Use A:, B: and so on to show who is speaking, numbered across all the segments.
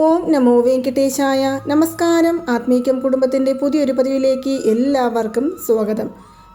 A: ഓം നമോ വെങ്കടേശായ നമസ്കാരം. ആത്മീകം കുടുംബത്തിന്റെ പുതിയൊരു പതിവിലേക്ക് എല്ലാവർക്കും സ്വാഗതം.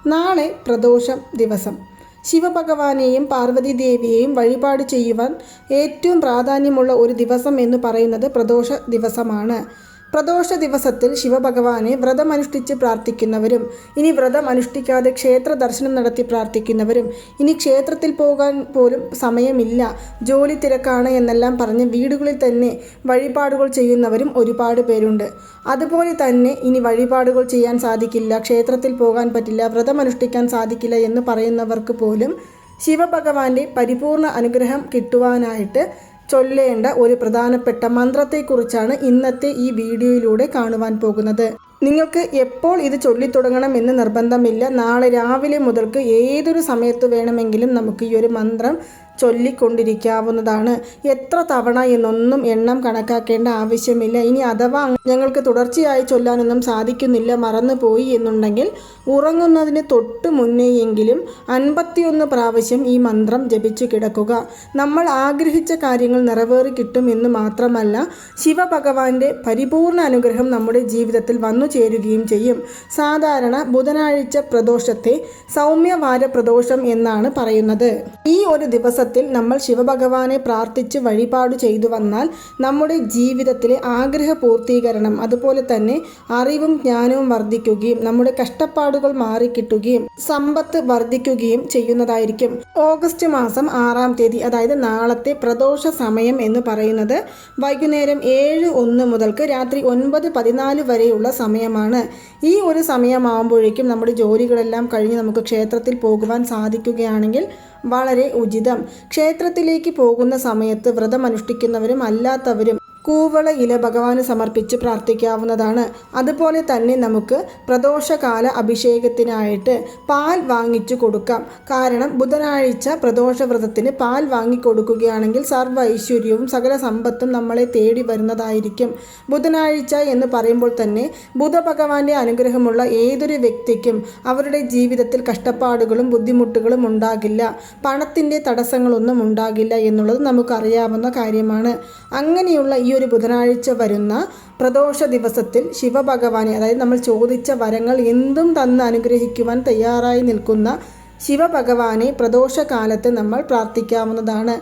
A: നാളെ പ്രദോഷം ദിവസം. ശിവഭഗവാനെയും പാർവതി ദേവിയെയും വഴിപാട് ചെയ്യുവാൻ ഏറ്റവും പ്രാധാന്യമുള്ള ഒരു ദിവസം എന്ന് പറയുന്നത് പ്രദോഷ ദിവസമാണ്. പ്രദോഷ ദിവസത്തിൽ ശിവഭഗവാനെ വ്രതമനുഷ്ഠിച്ച് പ്രാർത്ഥിക്കുന്നവരും ഇനി വ്രതം അനുഷ്ഠിക്കാതെ ക്ഷേത്ര ദർശനം നടത്തി പ്രാർത്ഥിക്കുന്നവരും ഇനി ക്ഷേത്രത്തിൽ പോകാൻ പോലും സമയമില്ല ജോലി തിരക്കാണ് എന്നെല്ലാം പറഞ്ഞ് വീടുകളിൽ തന്നെ വഴിപാടുകൾ ചെയ്യുന്നവരും ഒരുപാട് പേരുണ്ട്. അതുപോലെ തന്നെ ഇനി വഴിപാടുകൾ ചെയ്യാൻ സാധിക്കില്ല ക്ഷേത്രത്തിൽ പോകാൻ പറ്റില്ല വ്രതം അനുഷ്ഠിക്കാൻ സാധിക്കില്ല എന്ന് പറയുന്നവർക്ക് പോലും ശിവഭഗവാന്റെ പരിപൂർണ അനുഗ്രഹം കിട്ടുവാനായിട്ട് ചൊല്ലേണ്ട ഒരു പ്രധാനപ്പെട്ട മന്ത്രത്തെക്കുറിച്ചാണ് ഇന്നത്തെ ഈ വീഡിയോയിലൂടെ കാണുവാൻ പോകുന്നത്. നിങ്ങൾക്ക് എപ്പോൾ ഇത് ചൊല്ലിത്തുടങ്ങണം എന്ന് നിർബന്ധമില്ല. നാളെ രാവിലെ മുതൽക്ക് ഏതൊരു സമയത്ത് വേണമെങ്കിലും നമുക്ക് ഈ ഒരു മന്ത്രം ചൊല്ലിക്കൊണ്ടിരിക്കാവുന്നതാണ്. എത്ര തവണ എന്നൊന്നും എണ്ണം കണക്കാക്കേണ്ട ആവശ്യമില്ല. ഇനി അഥവാ ഞങ്ങൾക്ക് തുടർച്ചയായി ചൊല്ലാനൊന്നും സാധിക്കുന്നില്ല മറന്നുപോയി എന്നുണ്ടെങ്കിൽ ഉറങ്ങുന്നതിന് തൊട്ട് മുന്നേയെങ്കിലും അൻപത്തിയൊന്ന് പ്രാവശ്യം ഈ മന്ത്രം ജപിച്ചു കിടക്കുക. നമ്മൾ ആഗ്രഹിച്ച കാര്യങ്ങൾ നിറവേറി കിട്ടുമെന്ന് മാത്രമല്ല ശിവഭഗവാന്റെ പരിപൂർണ അനുഗ്രഹം നമ്മുടെ ജീവിതത്തിൽ വന്നു ചേരുകയും ചെയ്യും. സാധാരണ ബുധനാഴ്ച പ്രദോഷത്തെ സൗമ്യവാര പ്രദോഷം എന്നാണ് പറയുന്നത്. ഈ ഒരു ദിവസത്തിൽ നമ്മൾ ശിവഭഗവാനെ പ്രാർത്ഥിച്ച് വഴിപാട് ചെയ്തു വന്നാൽ നമ്മുടെ ജീവിതത്തിലെ ആഗ്രഹ പൂർത്തീകരണം അതുപോലെ തന്നെ അറിവും ജ്ഞാനവും വർദ്ധിക്കുകയും നമ്മുടെ കഷ്ടപ്പാടുകൾ മാറിക്കിട്ടുകയും സമ്പത്ത് വർദ്ധിക്കുകയും ചെയ്യുന്നതായിരിക്കും. ഓഗസ്റ്റ് മാസം ആറാം തീയതി അതായത് നാളത്തെ പ്രദോഷ സമയം എന്ന് പറയുന്നത് വൈകുന്നേരം ഏഴ് ഒന്ന് മുതൽക്ക് രാത്രി ഒൻപത് പതിനാല് വരെയുള്ള സമയമാണ്. ഈ ഒരു സമയമാകുമ്പോഴേക്കും നമ്മുടെ ജോലികളെല്ലാം കഴിഞ്ഞ് നമുക്ക് ക്ഷേത്രത്തിൽ പോകുവാൻ സാധിക്കുകയാണെങ്കിൽ വളരെ ഉചിതം. ക്ഷേത്രത്തിലേക്ക് പോകുന്ന സമയത്ത് വ്രതമനുഷ്ഠിക്കുന്നവരും അല്ലാത്തവരും കൂവള ഇല ഭഗവാന് സമർപ്പിച്ച് പ്രാർത്ഥിക്കാവുന്നതാണ്. അതുപോലെ തന്നെ നമുക്ക് പ്രദോഷകാല അഭിഷേകത്തിനായിട്ട് പാൽ വാങ്ങിച്ചു കൊടുക്കാം. കാരണം ബുധനാഴ്ച പ്രദോഷ വ്രതത്തിന് പാൽ വാങ്ങിക്കൊടുക്കുകയാണെങ്കിൽ സർവ ഐശ്വര്യവും സകല സമ്പത്തും നമ്മളെ തേടി വരുന്നതായിരിക്കും. ബുധനാഴ്ച എന്ന് പറയുമ്പോൾ തന്നെ ബുധഭഗവാന്റെ അനുഗ്രഹമുള്ള ഏതൊരു വ്യക്തിക്കും അവരുടെ ജീവിതത്തിൽ കഷ്ടപ്പാടുകളും ബുദ്ധിമുട്ടുകളും ഉണ്ടാകില്ല. പണത്തിന്റെ തടസ്സങ്ങളൊന്നും ഉണ്ടാകില്ല എന്നുള്ളത് നമുക്കറിയാവുന്ന കാര്യമാണ്. അങ്ങനെയുള്ള ഈ ഒരു ബുധനാഴ്ച വരുന്ന പ്രദോഷ ദിവസത്തിൽ ശിവഭഗവാനെ അതായത് നമ്മൾ ചോദിച്ച വരങ്ങൾ എന്തും തന്ന് അനുഗ്രഹിക്കുവാൻ തയ്യാറായി നിൽക്കുന്ന ശിവഭഗവാനെ പ്രദോഷകാലത്ത് നമ്മൾ പ്രാർത്ഥിക്കാവുന്നതാണ്.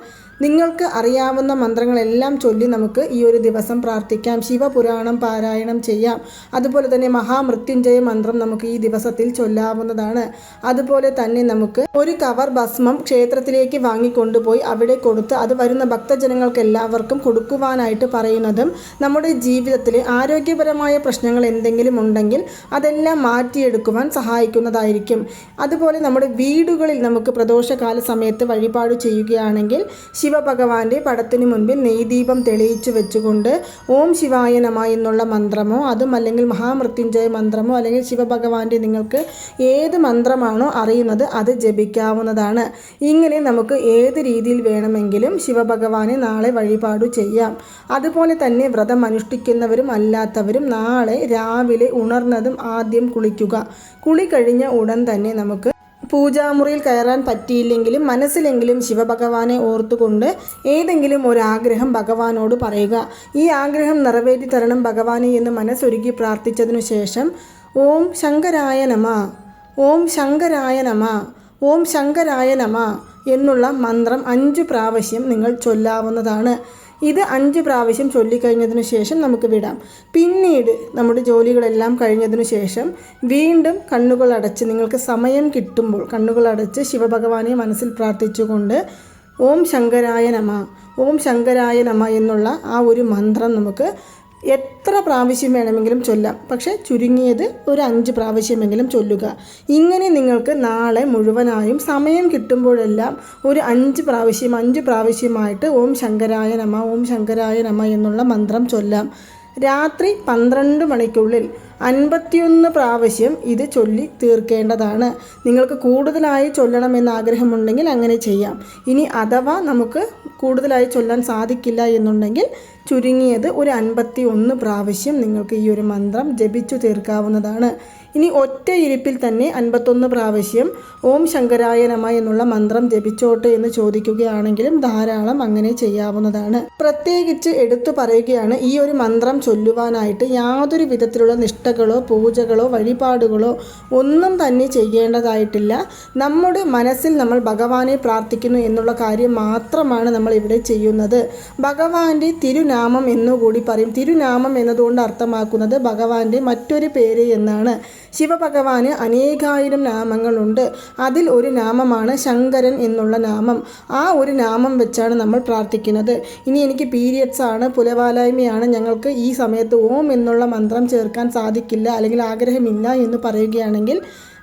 A: നിങ്ങൾക്ക് അറിയാവുന്ന മന്ത്രങ്ങളെല്ലാം ചൊല്ലി നമുക്ക് ഈ ഒരു ദിവസം പ്രാർത്ഥിക്കാം. ശിവപുരാണം പാരായണം ചെയ്യാം. അതുപോലെ തന്നെ മഹാമൃത്യുഞ്ജയ മന്ത്രം നമുക്ക് ഈ ദിവസത്തിൽ ചൊല്ലാവുന്നതാണ്. അതുപോലെ തന്നെ നമുക്ക് ഒരു കവർ ഭസ്മം ക്ഷേത്രത്തിലേക്ക് വാങ്ങിക്കൊണ്ടുപോയി അവിടെ കൊടുത്ത് അത് വരുന്ന ഭക്തജനങ്ങൾക്ക് എല്ലാവർക്കും കൊടുക്കുവാനായിട്ട് പറയുന്നതും നമ്മുടെ ജീവിതത്തിലെ ആരോഗ്യപരമായ പ്രശ്നങ്ങൾ എന്തെങ്കിലും ഉണ്ടെങ്കിൽ അതെല്ലാം മാറ്റിയെടുക്കുവാൻ സഹായിക്കുന്നതായിരിക്കും. അതുപോലെ നമ്മുടെ വീടുകളിൽ നമുക്ക് പ്രദോഷകാല സമയത്ത് വഴിപാട് ചെയ്യുകയാണെങ്കിൽ ശിവഭഗവാന്റെ പടത്തിന് മുൻപിൽ നെയ്ദീപം തെളിയിച്ചു വെച്ചുകൊണ്ട് ഓം ശിവായ നമ എന്നുള്ള മന്ത്രമോ അതും അല്ലെങ്കിൽ മഹാമൃത്യുഞ്ജയ മന്ത്രമോ അല്ലെങ്കിൽ ശിവഭഗവാന്റെ നിങ്ങൾക്ക് ഏത് മന്ത്രമാണോ അറിയുന്നത് അത് ജപിക്കാവുന്നതാണ്. ഇങ്ങനെ നമുക്ക് ഏത് രീതിയിൽ വേണമെങ്കിലും ശിവഭഗവാനെ നാളെ വഴിപാട് ചെയ്യാം. അതുപോലെ തന്നെ വ്രതം അനുഷ്ഠിക്കുന്നവരും അല്ലാത്തവരും നാളെ രാവിലെ ഉണർന്നതും ആദ്യം കുളിക്കുക. കുളി കഴിഞ്ഞ ഉടൻ തന്നെ നമുക്ക് പൂജാമുറിയിൽ കയറാൻ പറ്റിയില്ലെങ്കിലും മനസ്സിലെങ്കിലും ശിവഭഗവാനെ ഓർത്തുകൊണ്ട് ഏതെങ്കിലും ഒരു ആഗ്രഹം ഭഗവാനോട് പറയുക. ഈ ആഗ്രഹം നിറവേറ്റി തരണം ഭഗവാനെ എന്ന് മനസ്സൊരുക്കി പ്രാർത്ഥിച്ചതിനു ശേഷം ഓം ശങ്കരായ നമ ഓം ശങ്കരായ നമ ഓം ശങ്കരായ നമ എന്നുള്ള മന്ത്രം അഞ്ച് പ്രാവശ്യം നിങ്ങൾ ചൊല്ലാവുന്നതാണ്. ഇത് അഞ്ച് പ്രാവശ്യം ചൊല്ലിക്കഴിഞ്ഞതിന് ശേഷം നമുക്ക് വിടാം. പിന്നീട് നമ്മുടെ ജോലികളെല്ലാം കഴിഞ്ഞതിനു ശേഷം വീണ്ടും കണ്ണുകൾ അടച്ച് നിങ്ങൾക്ക് സമയം കിട്ടുമ്പോൾ കണ്ണുകൾ അടച്ച് ശിവഭഗവാനെ മനസ്സിൽ പ്രാർത്ഥിച്ചുകൊണ്ട് ഓം ശങ്കരായ നമ ഓം ശങ്കരായ നമ എന്നുള്ള ആ ഒരു മന്ത്രം നമുക്ക് എത്ര പ്രാവശ്യം വേണമെങ്കിലും ചൊല്ലാം. പക്ഷേ ചുരുങ്ങിയത് ഒരു അഞ്ച് പ്രാവശ്യമെങ്കിലും ചൊല്ലുക. ഇങ്ങനെ നിങ്ങൾക്ക് നാളെ മുഴുവനായും സമയം കിട്ടുമ്പോഴെല്ലാം ഒരു അഞ്ച് പ്രാവശ്യം അഞ്ച് പ്രാവശ്യമായിട്ട് ഓം ശങ്കരായ നമ ഓം ശങ്കരായ നമ എന്നുള്ള മന്ത്രം ചൊല്ലാം. രാത്രി പന്ത്രണ്ട് മണിക്കുള്ളിൽ അൻപത്തിയൊന്ന് പ്രാവശ്യം ഇത് ചൊല്ലി തീർക്കേണ്ടതാണ്. നിങ്ങൾക്ക് കൂടുതലായി ചൊല്ലണമെന്ന് ആഗ്രഹമുണ്ടെങ്കിൽ അങ്ങനെ ചെയ്യാം. ഇനി അഥവാ നമുക്ക് കൂടുതലായി ചൊല്ലാൻ സാധിക്കില്ല എന്നുണ്ടെങ്കിൽ ചുരുങ്ങിയത് ഒരു അൻപത്തി ഒന്ന് പ്രാവശ്യം നിങ്ങൾക്ക് ഈ ഒരു മന്ത്രം ജപിച്ചു തീർക്കാവുന്നതാണ്. ഇനി ഒറ്റ ഇരിപ്പിൽ തന്നെ അൻപത്തൊന്ന് പ്രാവശ്യം ഓം ശങ്കരായ നമ എന്നുള്ള മന്ത്രം ജപിച്ചോട്ടെ എന്ന് ചോദിക്കുകയാണെങ്കിലും ധാരാളം അങ്ങനെ ചെയ്യാവുന്നതാണ്. പ്രത്യേകിച്ച് എടുത്തു പറയുകയാണ് ഈ ഒരു മന്ത്രം ചൊല്ലുവാനായിട്ട് യാതൊരു വിധത്തിലുള്ള നിഷ്ഠകളോ പൂജകളോ വഴിപാടുകളോ ഒന്നും തന്നെ ചെയ്യേണ്ടതായിട്ടില്ല. നമ്മുടെ മനസ്സിൽ നമ്മൾ ഭഗവാനെ പ്രാർത്ഥിക്കുന്നു എന്നുള്ള കാര്യം മാത്രമാണ് നമ്മൾ ഇവിടെ ചെയ്യുന്നത്. ഭഗവാന്റെ തിരുനാമം എന്നുകൂടി പറയും. തിരുനാമം എന്നതുകൊണ്ട് അർത്ഥമാക്കുന്നത് ഭഗവാന്റെ മറ്റൊരു പേര് എന്നാണ്. ശിവഭഗവാന് അനേകായിരം നാമങ്ങളുണ്ട്. അതിൽ ഒരു നാമമാണ് ശങ്കരൻ എന്നുള്ള നാമം. ആ ഒരു നാമം വെച്ചാണ് നമ്മൾ പ്രാർത്ഥിക്കുന്നത്. ഇനി എനിക്ക് പീരിയഡ്സ് ആണ് പുലവാലായ്മയാണ്. ഞങ്ങൾക്ക് ഈ സമയത്ത് ഓം എന്നുള്ള മന്ത്രം ചേർക്കാൻ സാധിക്കില്ല അല്ലെങ്കിൽ ആഗ്രഹമില്ല എന്ന് പറയുകയാണെങ്കിൽ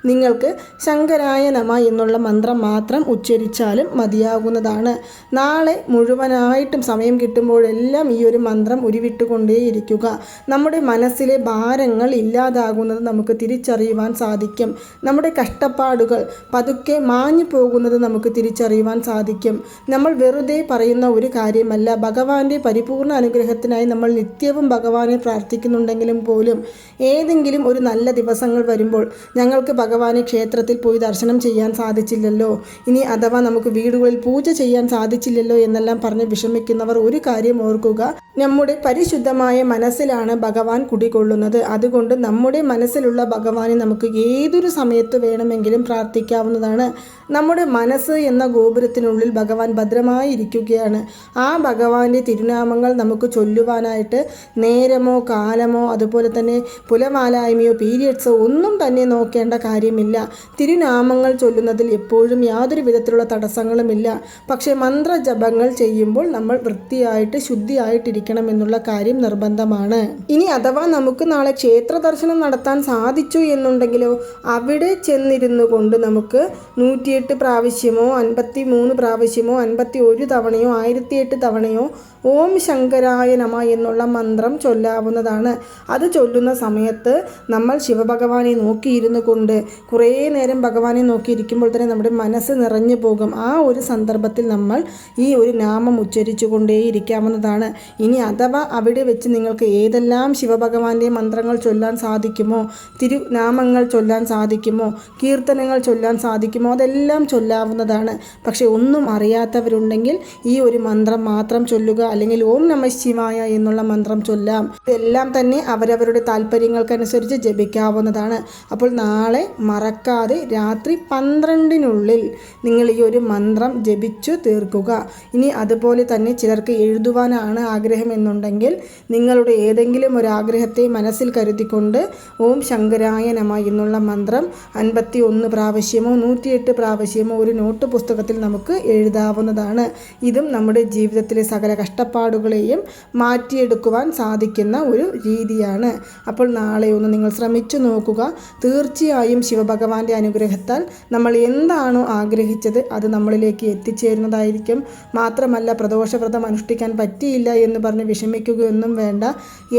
A: നിങ്ങൾക്ക് ശങ്കരായ നമ എന്നുള്ള മന്ത്രം മാത്രം ഉച്ചരിച്ചാലും മതിയാകുന്നതാണ്. നാളെ മുഴുവനായിട്ടും സമയം കിട്ടുമ്പോഴെല്ലാം ഈ ഒരു മന്ത്രം ഉരുവിട്ടുകൊണ്ടേയിരിക്കുക. നമ്മുടെ മനസ്സിലെ ഭാരങ്ങൾ ഇല്ലാതാകുന്നത് നമുക്ക് തിരിച്ചറിയുവാൻ സാധിക്കും. നമ്മുടെ കഷ്ടപ്പാടുകൾ പതുക്കെ മാഞ്ഞു പോകുന്നത് നമുക്ക് തിരിച്ചറിയുവാൻ സാധിക്കും. നമ്മൾ വെറുതെ പറയുന്ന ഒരു കാര്യമല്ല. ഭഗവാന്റെ പരിപൂർണ അനുഗ്രഹത്തിനായി നമ്മൾ നിത്യവും ഭഗവാനെ പ്രാർത്ഥിക്കുന്നുണ്ടെങ്കിലും പോലും ഏതെങ്കിലും ഒരു നല്ല ദിവസങ്ങൾ വരുമ്പോൾ ഞങ്ങൾക്ക് ഭഗവാനെ ക്ഷേത്രത്തിൽ പോയി ദർശനം ചെയ്യാൻ സാധിച്ചില്ലല്ലോ. ഇനി അഥവാ നമുക്ക് വീടുകളിൽ പൂജ ചെയ്യാൻ സാധിച്ചില്ലല്ലോ എന്നെല്ലാം പറഞ്ഞ് വിഷമിക്കുന്നവർ ഒരു കാര്യം ഓർക്കുക. നമ്മുടെ പരിശുദ്ധമായ മനസ്സിലാണ് ഭഗവാൻ കുടികൊള്ളുന്നത്. അതുകൊണ്ട് നമ്മുടെ മനസ്സിലുള്ള ഭഗവാനെ നമുക്ക് ഏതൊരു സമയത്ത് വേണമെങ്കിലും പ്രാർത്ഥിക്കാവുന്നതാണ്. നമ്മുടെ മനസ്സ് എന്ന ഗോപുരത്തിനുള്ളിൽ ഭഗവാൻ ഭദ്രമായി ഇരിക്കുകയാണ്. ആ ഭഗവാന്റെ തിരുനാമങ്ങൾ നമുക്ക് ചൊല്ലുവാനായിട്ട് നേരമോ കാലമോ അതുപോലെ തന്നെ പുലമാലായ്മയോ പീരിയഡ്സോ ഒന്നും തന്നെ നോക്കേണ്ട കാര്യമില്ല. തിരുനാമങ്ങൾ ചൊല്ലുന്നതിൽ എപ്പോഴും യാതൊരു വിധത്തിലുള്ള തടസ്സങ്ങളുമില്ല. പക്ഷേ മന്ത്രജപങ്ങൾ ചെയ്യുമ്പോൾ നമ്മൾ വൃത്തിയായിട്ട് ശുദ്ധിയായിട്ടിരിക്കണം എന്നുള്ള കാര്യം നിർബന്ധമാണ്. ഇനി അഥവാ നമുക്ക് നാളെ ക്ഷേത്ര ദർശനം നടത്താൻ സാധിച്ചു എന്നുണ്ടെങ്കിലോ അവിടെ ചെന്നിരുന്നു കൊണ്ട് നമുക്ക് നൂറ്റിയെട്ട് പ്രാവശ്യമോ അൻപത്തി മൂന്ന് പ്രാവശ്യമോ അൻപത്തി ഒരു തവണയോ ആയിരത്തിയെട്ട് തവണയോ ഓം ശങ്കരായ നമ എന്നുള്ള മന്ത്രം ചൊല്ലാവുന്നതാണ്. അത് ചൊല്ലുന്ന സമയത്ത് നമ്മൾ ശിവഭഗവാനെ നോക്കിയിരുന്നു കൊണ്ട് കുറേ നേരം ഭഗവാനെ നോക്കിയിരിക്കുമ്പോൾ തന്നെ നമ്മുടെ മനസ്സ് നിറഞ്ഞു പോകും. ആ ഒരു സന്ദർഭത്തിൽ നമ്മൾ ഈ ഒരു നാമം ഉച്ചരിച്ചു കൊണ്ടേയിരിക്കാവുന്നതാണ്. ഇനി അഥവാ അവിടെ വെച്ച് നിങ്ങൾക്ക് ഏതെല്ലാം ശിവഭഗവാന്റെ മന്ത്രങ്ങൾ ചൊല്ലാൻ സാധിക്കുമോ തിരുനാമങ്ങൾ ചൊല്ലാൻ സാധിക്കുമോ കീർത്തനങ്ങൾ ചൊല്ലാൻ സാധിക്കുമോ അതെല്ലാം ചൊല്ലാവുന്നതാണ്. പക്ഷേ ഒന്നും അറിയാത്തവരുണ്ടെങ്കിൽ ഈ ഒരു മന്ത്രം മാത്രം ചൊല്ലുക അല്ലെങ്കിൽ ഓം നമ ശിവായ എന്നുള്ള മന്ത്രം ചൊല്ലാം ഇതെല്ലാം തന്നെ അവരവരുടെ താല്പര്യങ്ങൾക്കനുസരിച്ച് ജപിക്കാവുന്നതാണ്. അപ്പോൾ നാളെ മറക്കാതെ രാത്രി പന്ത്രണ്ടിനുള്ളിൽ നിങ്ങൾ ഈ ഒരു മന്ത്രം ജപിച്ചു തീർക്കുക. ഇനി അതുപോലെ തന്നെ ചിലർക്ക് എഴുതുവാനാണ് ആഗ്രഹം എന്നുണ്ടെങ്കിൽ നിങ്ങളുടെ ഏതെങ്കിലും ഒരു ആഗ്രഹത്തെ മനസ്സിൽ കരുതിക്കൊണ്ട് ഓം ശങ്കരായ നമ എന്നുള്ള മന്ത്രം അൻപത്തി ഒന്ന് പ്രാവശ്യമോ നൂറ്റിയെട്ട് പ്രാവശ്യമോ ഒരു നോട്ട് പുസ്തകത്തിൽ നമുക്ക് എഴുതാവുന്നതാണ്. ഇതും നമ്മുടെ ജീവിതത്തിലെ സകല കഷ്ടപ്പാടുകളെയും മാറ്റിയെടുക്കുവാൻ സാധിക്കുന്ന ഒരു രീതിയാണ്. അപ്പോൾ നാളെ ഒന്ന് നിങ്ങൾ ശ്രമിച്ചു നോക്കുക. തീർച്ചയായും ശിവഭഗവാന്റെ അനുഗ്രഹത്താൽ നമ്മൾ എന്താണോ ആഗ്രഹിച്ചത് അത് നമ്മളിലേക്ക് എത്തിച്ചേരുന്നതായിരിക്കും. മാത്രമല്ല പ്രദോഷവ്രതം അനുഷ്ഠിക്കാൻ പറ്റിയില്ല എന്ന് പറഞ്ഞ് വിഷമിക്കുകയൊന്നും വേണ്ട.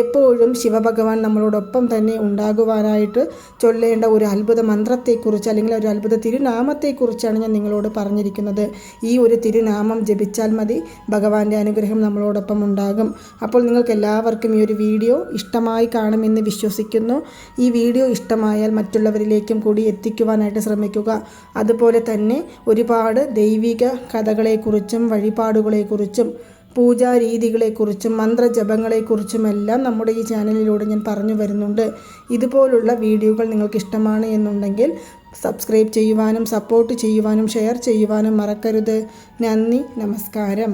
A: എപ്പോഴും ശിവഭഗവാൻ നമ്മളോടൊപ്പം തന്നെ ഉണ്ടാകുവാനായിട്ട് ചൊല്ലേണ്ട ഒരു അത്ഭുത മന്ത്രത്തെക്കുറിച്ച് അല്ലെങ്കിൽ ഒരു അത്ഭുത തിരുനാമത്തെക്കുറിച്ചാണ് ഞാൻ നിങ്ങളോട് പറഞ്ഞിരിക്കുന്നത്. ഈ ഒരു തിരുനാമം ജപിച്ചാൽ മതി. ഭഗവാന്റെ അനുഗ്രഹം നമ്മളോടൊപ്പം ഉണ്ടാകും. അപ്പോൾ നിങ്ങൾക്ക് എല്ലാവർക്കും ഈ ഒരു വീഡിയോ ഇഷ്ടമായി കാണുമെന്ന് വിശ്വസിക്കുന്നു. ഈ വീഡിയോ ഇഷ്ടമായാൽ മറ്റുള്ളവരിലേക്കും കൂടി എത്തിക്കുവാനായിട്ട് ശ്രമിക്കുക. അതുപോലെ തന്നെ ഒരുപാട് ദൈവിക കഥകളെക്കുറിച്ചും വഴിപാടുകളെക്കുറിച്ചും പൂജാരീതികളെക്കുറിച്ചും മന്ത്രജപങ്ങളെക്കുറിച്ചുമെല്ലാം നമ്മുടെ ഈ ചാനലിലൂടെ ഞാൻ പറഞ്ഞു വരുന്നുണ്ട്. ഇതുപോലുള്ള വീഡിയോകൾ നിങ്ങൾക്ക് ഇഷ്ടമാണ് എന്നുണ്ടെങ്കിൽ സബ്സ്ക്രൈബ് ചെയ്യുവാനും സപ്പോർട്ട് ചെയ്യുവാനും ഷെയർ ചെയ്യുവാനും മറക്കരുത്. നന്ദി നമസ്കാരം.